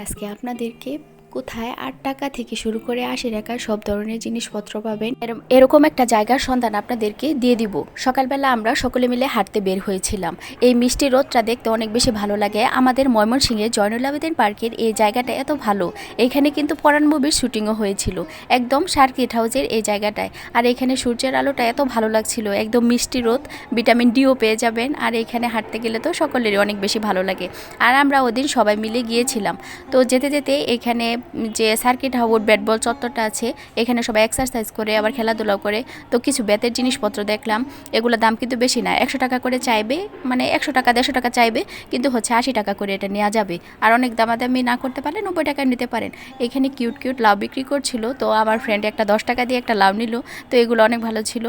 আজকে আপনাদেরকে কোথায় আট টাকা থেকে শুরু করে আশি টাকা সব ধরনের জিনিসপত্র পাবেন। এরকম একটা জায়গার সন্ধান আপনাদেরকে দিয়ে দিব। সকালবেলা আমরা সকলে মিলে হাঁটতে বের হয়েছিলাম। এই মিষ্টি রোদটা দেখতে অনেক বেশি ভালো লাগে। আমাদের ময়মনসিংহে জয়নুল আবেদিন পার্কের এই জায়গাটা এত ভালো। এখানে কিন্তু পরাণ মুভির শুটিংও হয়েছিল। একদম সার্কিট হাউসের এই জায়গাটায়। আর এখানে সূর্যের আলোটা এত ভালো লাগছিল। একদম মিষ্টি রোদ, ভিটামিন ডিও পেয়ে যাবেন। আর এখানে হাঁটতে গেলে তো সকলেরই অনেক বেশি ভালো লাগে। আর আমরা ওদিন সবাই মিলে গিয়েছিলাম। তো যেতে যেতে এখানে যে সার্কিট হাউড ব্যাট বল চত্বরটা আছে, এখানে সবাই এক্সারসাইজ করে, আবার খেলাধুলাও করে। তো কিছু বেতের জিনিসপত্র দেখলাম, এগুলোর দাম কিন্তু বেশি না। একশো টাকা করে চাইবে মানে একশো টাকা, দেড়শো টাকা চাইবে, কিন্তু হচ্ছে আশি টাকা করে এটা নেওয়া যাবে। আর অনেক দামাদামি না করতে পারলে নব্বই টাকা নিতে পারেন। এখানে কিউট কিউট লাউ বিক্রি করছিল, তো আমার ফ্রেন্ড একটা দশ টাকা দিয়ে একটা লাউ নিল, তো এগুলো অনেক ভালো ছিল।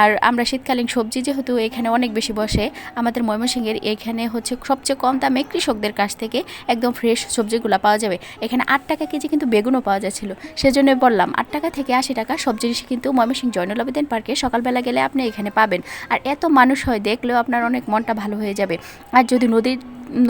আর আমরা শীতকালীন সবজি যেহেতু এখানে অনেক বেশি বসে, আমাদের ময়মনসিংহের এখানে হচ্ছে সবচেয়ে কম দামে কৃষকদের কাছ থেকে একদম ফ্রেশ সবজিগুলো পাওয়া যাবে। এখানে আট টাকা কেজি কিন্তু বেগুনও পাওয়া যাচ্ছিল। সেজন্য বললাম, আট টাকা থেকে আশি টাকা, সব জিনিস কিন্তু ময়মনসিংহ জয়নুল আবেদিন পার্কে সকালবেলা গেলে আপনি এখানে পাবেন। আর এত মানুষ হয়, দেখলেও আপনার অনেক মনটা ভালো হয়ে যাবে। আর যদি নদীর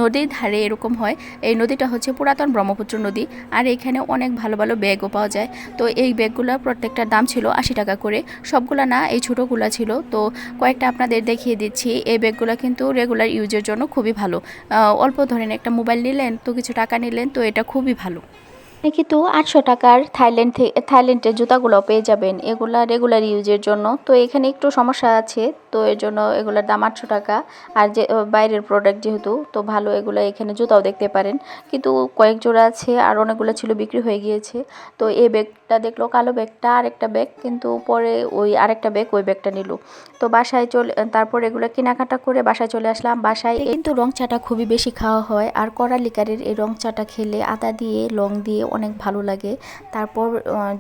নদীর ধারে এরকম হয়, এই নদীটা হচ্ছে পুরাতন ব্রহ্মপুত্র নদী। আর এখানে অনেক ভালো ভালো ব্যাগও পাওয়া যায়। তো এই ব্যাগগুলোর প্রত্যেকটার দাম ছিল আশি টাকা করে। সবগুলো না, এই ছোটোগুলো ছিল। তো কয়েকটা আপনাদের দেখিয়ে দিচ্ছি। এই ব্যাগগুলো কিন্তু রেগুলার ইউজের জন্য খুবই ভালো। অল্প ধরেন একটা মোবাইল নিলেন, তো কিছু টাকা নিলেন, তো এটা খুবই ভালো। কিন্তু আটশো টাকার থাইল্যান্ড থেকে থাইল্যান্ডের জুতাগুলো পেয়ে যাবেন। এগুলা রেগুলার ইউজের জন্য। তো এখানে একটু সমস্যা আছে। তো এর জন্য এগুলোর দাম আটশো টাকা। আর যে বাইরের প্রোডাক্ট যেহেতু, তো ভালো এগুলো এখানে জুতাও দেখতে পারেন। কিন্তু কয়েক জোড়া আছে, আর অনেকগুলো ছিল বিক্রি হয়ে গিয়েছে। তো এই ব্যাগটা দেখল কালো ব্যাগটা আরেকটা ব্যাগ কিন্তু পরে ওই আরেকটা ব্যাগ ওই ব্যাগটা নিল। তো বাসায় চলে তারপর এগুলো কেনাকাটা করে বাসায় চলে আসলাম। বাসায় কিন্তু রং চাটা খুবই বেশি খাওয়া হয় আর কড়া লিকারের এই রং চাটা খেলে আদা দিয়ে লং দিয়ে অনেক ভালো লাগে। তারপর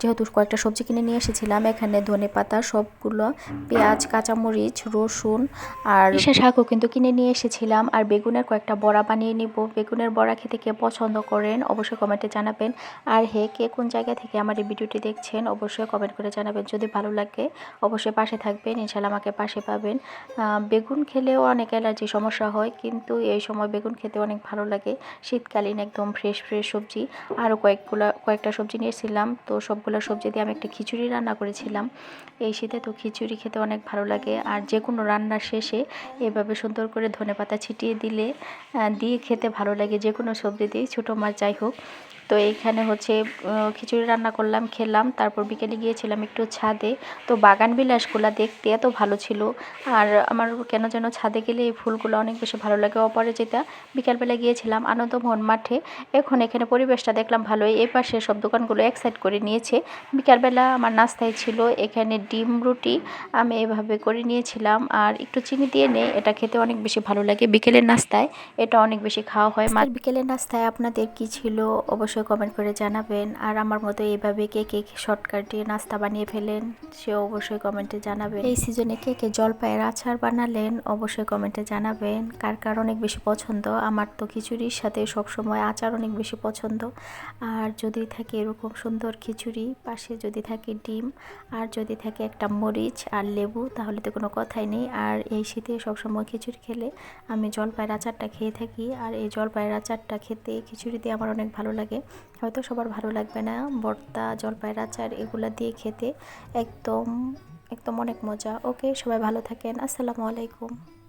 যেহেতু কয়েকটা সবজি কিনে নিয়ে এসেছিলাম এখানে ধনে পাতা সবগুলো পেঁয়াজ কাঁচামরিচ রসুন আর সে শাকও কিন্তু কিনে নিয়ে এসেছিলাম। আর বেগুনের কয়েকটা বড়া বানিয়ে নিব। বেগুনের বড়া খেতে কে পছন্দ করেন অবশ্যই কমেন্টে জানাবেন। আর হে কে কোন জায়গা থেকে আমার এই ভিডিওটি দেখছেন, অবশ্যই কমেন্ট করে জানাবেন। যদি ভালো লাগে, অবশ্যই পাশে থাকবেন। ইনশাল্লাহ আমাকে পাশে পাবেন। বেগুন খেলেও অনেক অ্যালার্জি সমস্যা হয়, কিন্তু এই সময় বেগুন খেতে অনেক ভালো লাগে। শীতকালীন একদম ফ্রেশ ফ্রেশ সবজি। আরও কয়েকগুলো, কয়েকটা সবজি নিয়েছিলাম। তো সবগুলো সবজি দিয়ে আমি একটা খিচুড়ি রান্না করেছিলাম। এই শীতে তো খিচুড়ি খেতে অনেক ভালো লাগে। আর যে কোনো রান্নার শেষে এভাবে সুন্দর করে ধনেপাতা ছিটিয়ে দিলে দিয়ে খেতে ভালো লাগে। যে কোনো সবজি দিয়ে, ছোটো মাছ যাই হোক। তো এইখানে হচ্ছে খিচুড়ি রান্না করলাম খেলাম তারপর বিকেলে গিয়েছিলাম একটু ছাদে। তো বাগান বিলাসগুলো দেখতে এত ভালো ছিল। আর আমার কেন যেন ছাদে গেলে এই ফুলগুলো অনেক বেশি ভালো লাগে। অপরাজিতা বিকালবেলা গিয়েছিলাম আনন্দমোহন মাঠে। এখন এখানে পরিবেশটা দেখলাম ভালোই। এই পাশে সব দোকানগুলো এক সাইড করে নিয়েছে। বিকালবেলা আমার নাস্তায় ছিল এখানে ডিম রুটি। আমি এভাবে করে নিয়েছিলাম। আর একটু চিনি দিয়ে নেই এটা খেতে অনেক বেশি ভালো লাগে। বিকেলের নাস্তায় এটা অনেক বেশি খাওয়া হয়। বিকেলের নাস্তায় আপনাদের কি ছিল? অবশ্যই কমেন্ট করে জানাবেন। আর আমার মতো এইভাবে কে কে শর্টকাটে নাস্তা বানিয়ে ফেলেন সে অবশ্যই কমেন্টে জানাবেন। এই সিজনে কে কে জলপাইয়ের আচার বানালেন, অবশ্যই কমেন্টে জানাবেন। কার কার অনেক বেশি পছন্দ? আমার তো খিচুড়ির সাথে সবসময় আচার অনেক বেশি পছন্দ। আর যদি থাকে এরকম সুন্দর খিচুড়ি, পাশে যদি থাকে ডিম, আর যদি থাকে একটা মরিচ আর লেবু, তাহলে তো কোনো কথাই নেই। আর এই শীতে সবসময় খিচুড়ি খেলে আমি জলপাইয়ের আচারটা খেয়ে থাকি। আর এই জলপাইয়ের আচারটা খেতে খিচুড়ি দিয়ে আমার অনেক ভালো লাগে। হয়তো সবার ভালো লাগবে না। ভর্তা জলপাইয়ের আচার এগুলো দিয়ে খেতে একদম একদম অনেক মজা। ওকে, সবাই ভালো থাকেন। আসসালামু আলাইকুম।